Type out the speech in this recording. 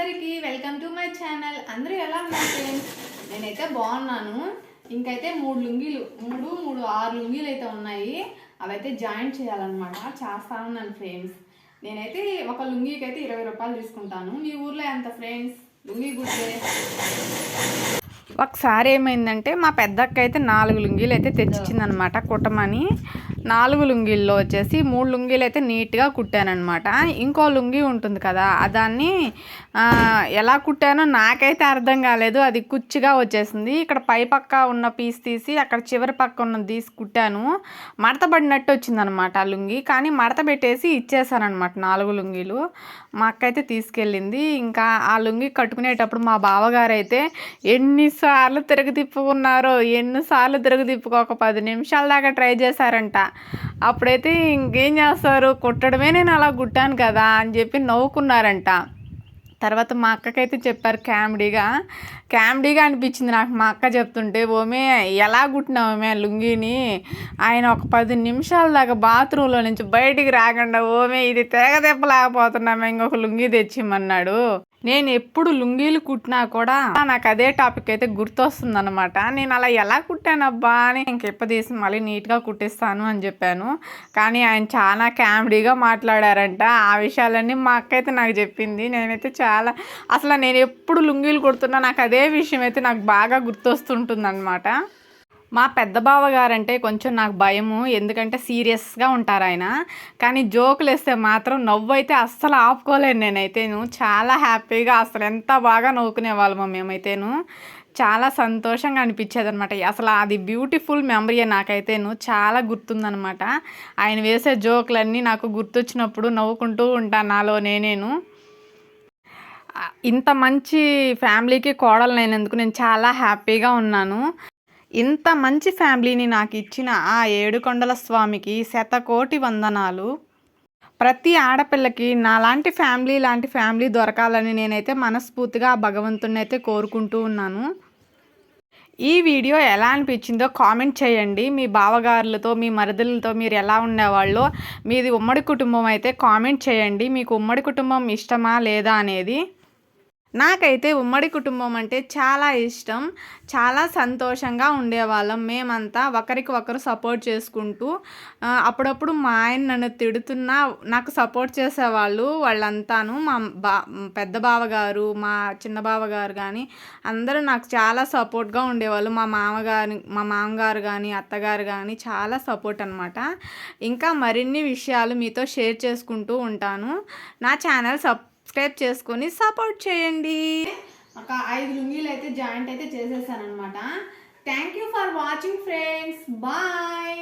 అందరికీ welcome to my channel. అందరూ ఎలా ఉన్నారు ఫ్రెండ్స్? నేనైతే బాగున్నాను. ఇంకైతే మూడు లుంగీలు మూడు మూడు ఆరు లుంగీలు అయితే ఉన్నాయి. అవైతే జాయింట్ చేయాలన్నమాట. చేస్తా ఉన్నాను ఫ్రెండ్స్. నేనైతే ఒక లుంగీకి అయితే ఇరవై రూపాయలు తీసుకుంటాను. మీ ఊర్లో ఎంత ఫ్రెండ్స్? లుంగీ గుడ్డే? ఒకసారి ఏమైందంటే మా పెద్దక్క అయితే నాలుగు లుంగీలు అయితే తెచ్చిచ్చిందనమాట కుట్టమని. నాలుగు లుంగీల్లో వచ్చేసి మూడు లుంగీలు అయితే నీట్గా కుట్టానమాట ఇంకో లుంగీ ఉంటుంది కదా దాన్ని ఎలా కుట్టానో నాకైతే అర్థం కాలేదు. అది కుచ్చిగా వచ్చేసింది. ఇక్కడ పై పక్క ఉన్న పీస్ తీసి అక్కడ చివరి పక్క ఉన్న తీసి కుట్టాను. మడత పడినట్టు వచ్చిందనమాట ఆ లుంగి. కానీ మడత పెట్టేసి ఇచ్చేసానమాట నాలుగు లుంగీలు. మా అక్క అయితే తీసుకెళ్ళింది. ఇంకా ఆ లుంగి కట్టుకునేటప్పుడు మా బావగారు అయితే ఎన్నిసార్లు తిరగ తిప్పుకున్నారో ఎన్నిసార్లు తిరగ తిప్పుకో ఒక పది నిమిషాల దాకా ట్రై చేశారంట. అప్పుడైతే ఇంకేం చేస్తారు? కుట్టడమే నేను అలా కుట్టాను కదా అని చెప్పి నవ్వుకున్నారంట. తర్వాత మా అక్కకైతే చెప్పారు క్యామ్డీగా క్యామ్డీగా అనిపించింది నాకు మా అక్క చెప్తుంటే ఓమే ఎలా కుట్టినావుమే లుంగీని? ఆయన ఒక పది నిమిషాల దాకా బాత్రూంలో నుంచి బయటికి రాకుండా ఓమే ఇది తెగ తెప్పలేకపోతున్నామే ఇంకొక లుంగీ తెచ్చిమన్నాడు నేను ఎప్పుడు లుంగీలు కుట్టినా కూడా నాకు అదే టాపిక్ అయితే గుర్తొస్తుంది అనమాట నేను అలా ఎలా కుట్టానబ్బా అని ఇంకెప్ప మళ్ళీ నీట్గా కుట్టిస్తాను అని చెప్పాను. కానీ ఆయన చాలా కామెడీగా మాట్లాడారంట. ఆ విషయాలన్నీ మా అక్క అయితే నాకు చెప్పింది. నేనైతే చాలా అసలు నేను ఎప్పుడు లుంగీలు కుడుతున్నా నాకు అదే విషయం అయితే నాకు బాగా గుర్తొస్తుంటుంది అనమాట మా పెద్ద బావ గారంటే కొంచెం నాకు భయము ఎందుకంటే సీరియస్గా ఉంటారు ఆయన. కానీ జోకులు వేస్తే మాత్రం నవ్వు అయితే అస్సలు ఆపుకోలేను నేనైతేను. చాలా హ్యాపీగా అసలు ఎంత బాగా నవ్వుకునే వాళ్ళము మేమైతేను. చాలా సంతోషంగా అనిపించేది అనమాట అసలు అది బ్యూటిఫుల్ మెమరీ నాకైతేను. చాలా గుర్తుందనమాట ఆయన వేసే జోకులన్నీ నాకు గుర్తొచ్చినప్పుడు నవ్వుకుంటూ ఉంటాను నాలో నేనేను. ఇంత మంచి ఫ్యామిలీకి కోడలు కోడలైనందుకు నేను చాలా హ్యాపీగా ఉన్నాను. ఇంత మంచి ఫ్యామిలీని నాకు ఇచ్చిన ఆ ఏడుకొండల స్వామికి శతకోటి వందనాలు. ప్రతి ఆడపిల్లకి నాలాంటి ఫ్యామిలీ లాంటి ఫ్యామిలీ దొరకాలని నేనైతే మనస్ఫూర్తిగా ఆ భగవంతుని అయితే కోరుకుంటూ ఉన్నాను. ఈ వీడియో ఎలా అనిపించిందో కామెంట్ చేయండి. మీ బావగారులతో మీ మరదలతో మీరు ఎలా ఉండేవాళ్ళో మీది ఉమ్మడి కుటుంబం అయితే కామెంట్ చేయండి. మీకు ఉమ్మడి కుటుంబం ఇష్టమా లేదా అనేది నాకైతే ఉమ్మడి కుటుంబం అంటే చాలా ఇష్టం. చాలా సంతోషంగా ఉండేవాళ్ళం మేమంతా ఒకరికి ఒకరు సపోర్ట్ చేసుకుంటూ. అప్పుడప్పుడు మా ఆయన నన్ను తిడుతున్నా నాకు సపోర్ట్ చేసేవాళ్ళు వాళ్ళంతాను. మా బా పెద్ద బావగారు మా చిన్న బావగారు కానీ అందరూ నాకు చాలా సపోర్ట్గా ఉండేవాళ్ళు. మా మామగారు మా మామగారు కానీ అత్తగారు కానీ చాలా సపోర్ట్ అనమాట ఇంకా మరిన్ని విషయాలు మీతో షేర్ చేసుకుంటూ ఉంటాను. నా ఛానల్ సప్ సబ్స్క్రైబ్ చేసుకొని సపోర్ట్ చేయండి. ఒక ఐదు లుంగీలు అయితే జాయింట్ అయితే చేసేసాను అనమాట thank you for watching friends bye